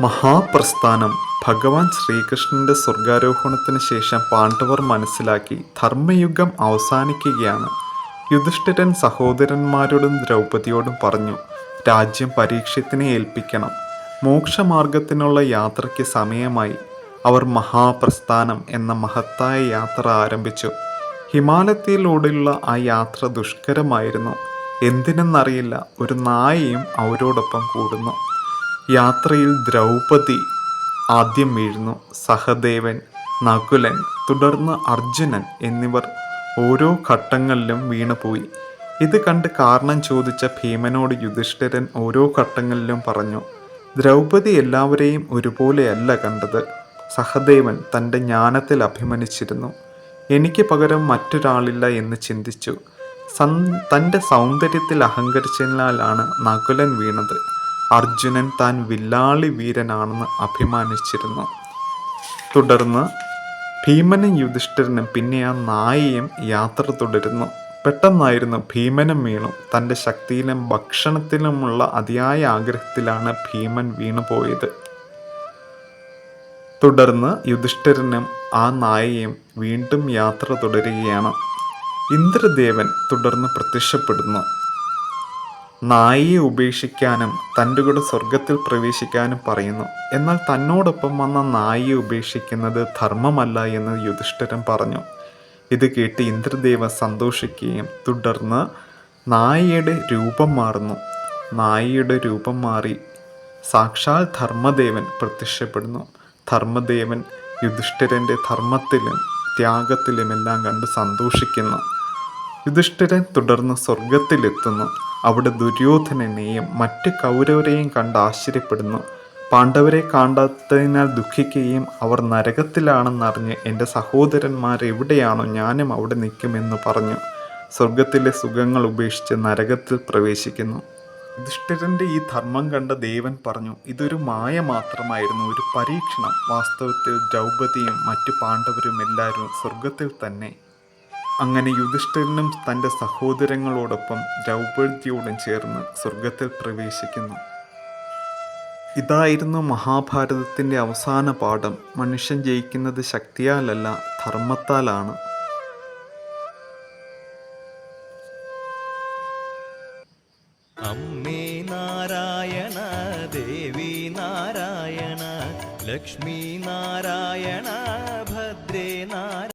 മഹാപ്രസ്ഥാനം ഭഗവാൻ ശ്രീകൃഷ്ണന്റെ സ്വർഗാരോഹണത്തിന് ശേഷം പാണ്ഡവർ മനസ്സിലാക്കി ധർമ്മയുഗം അവസാനിക്കുകയാണ്. യുധിഷ്ഠിരൻ സഹോദരന്മാരോടും ദ്രൗപതിയോടും പറഞ്ഞു രാജ്യം പരീക്ഷത്തിനെ ഏൽപ്പിക്കണം. മോക്ഷമാർഗത്തിനുള്ള യാത്രയ്ക്ക് സമയമായി. അവർ മഹാപ്രസ്ഥാനം എന്ന മഹത്തായ യാത്ര ആരംഭിച്ചു. ഹിമാലയത്തിലൂടെയുള്ള ആ യാത്ര ദുഷ്കരമായിരുന്നു. എന്തിനെന്നറിയില്ല ഒരു നായയും അവരോടൊപ്പം കൂടുന്നു. യാത്രയിൽ ദ്രൗപതി ആദ്യം വീഴുന്നു. സഹദേവൻ നകുലൻ തുടർന്ന് അർജുനൻ എന്നിവർ ഓരോ ഘട്ടങ്ങളിലും വീണുപോയി. ഇത് കണ്ട് കാരണം ചോദിച്ച ഭീമനോട് യുധിഷ്ഠിരൻ ഓരോ ഘട്ടങ്ങളിലും പറഞ്ഞു ദ്രൗപതി എല്ലാവരെയും ഒരുപോലെയല്ല കണ്ടത്. സഹദേവൻ തന്റെ ജ്ഞാനത്തിൽ അഭിമനിച്ചിരുന്നു. എനിക്ക് പകരം മറ്റൊരാളില്ല എന്ന് ചിന്തിച്ചു. സൻ തന്റെ സൗന്ദര്യത്തിൽ അഹങ്കരിച്ചതിനാലാണ് നകുലൻ വീണത്. അർജുനൻ താൻ വില്ലാളി വീരനാണെന്ന് അഭിമാനിച്ചിരുന്നു. തുടർന്ന് ഭീമനും യുധിഷ്ഠിരനും പിന്നെ ആ നായയും യാത്ര തുടരുന്നു. പെട്ടെന്നായിരുന്നു ഭീമനും വീണു. തന്റെ ശക്തിയിലും ഭക്ഷണത്തിലുമുള്ള അതിയായ ആഗ്രഹത്തിലാണ് ഭീമൻ വീണുപോയത് തുടർന്ന് യുധിഷ്ഠിരനും ആ നായയും വീണ്ടും യാത്ര തുടരുകയാണ്. ഇന്ദ്രദേവൻ തുടർന്ന് പ്രത്യക്ഷപ്പെടുന്നു. നായയെ ഉപേക്ഷിക്കാനും തന്റെ കൂടെ സ്വർഗത്തിൽ പ്രവേശിക്കാനും പറയുന്നു. എന്നാൽ തന്നോടൊപ്പം വന്ന നായിയെ ഉപേക്ഷിക്കുന്നത് ധർമ്മമല്ല എന്ന് യുധിഷ്ഠിരൻ പറഞ്ഞു. ഇത് കേട്ട് ഇന്ദ്രദേവ സന്തോഷിക്കുകയും തുടർന്ന് നായിയുടെ രൂപം മാറുന്നു. നായിയുടെ രൂപം മാറി സാക്ഷാൽ ധർമ്മദേവൻ പ്രത്യക്ഷപ്പെടുന്നു. ധർമ്മദേവൻ യുധിഷ്ഠിരന്റെ ധർമ്മത്തിലും ത്യാഗത്തിലുമെല്ലാം കണ്ട് സന്തോഷിക്കുന്നു. യുധിഷ്ഠിരൻ തുടർന്ന് സ്വർഗത്തിലെത്തുന്നു അവിടെ ദുര്യോധനനെയും മറ്റ് കൗരവരെയും കണ്ട് ആശ്ചര്യപ്പെടുന്നു. പാണ്ഡവരെ കാണാത്തതിനാൽ ദുഃഖിക്കുകയും അവർ നരകത്തിലാണെന്നറിഞ്ഞ് എന്റെ സഹോദരന്മാർ എവിടെയാണോ ഞാനും അവിടെ നിൽക്കുമെന്ന് പറഞ്ഞു. സ്വർഗത്തിലെ സുഖങ്ങൾ ഉപേക്ഷിച്ച് നരകത്തിൽ പ്രവേശിക്കുന്നു. യുധിഷ്ഠിരന്റെ ഈ ധർമ്മം കണ്ട ദേവൻ പറഞ്ഞു ഇതൊരു മായ മാത്രമായിരുന്നു ഒരു പരീക്ഷണം. വാസ്തവത്തിൽ ദ്രൗപദിയും മറ്റു പാണ്ഡവരും എല്ലാവരും സ്വർഗത്തിൽ തന്നെ അങ്ങനെ യുധിഷ്ഠിരനും തന്റെ സഹോദരങ്ങളോടൊപ്പം ദ്രൗപദിയോടും ചേർന്ന് സ്വർഗത്തിൽ പ്രവേശിക്കുന്നു. ഇതായിരുന്നു മഹാഭാരതത്തിന്റെ അവസാന പാഠം. മനുഷ്യൻ ജയിക്കുന്നത് ശക്തിയാലല്ല ധർമ്മത്താലാണ്. അമ്മേ നാരായണ ദേവി നാരായണ ലക്ഷ്മി നാരായണ.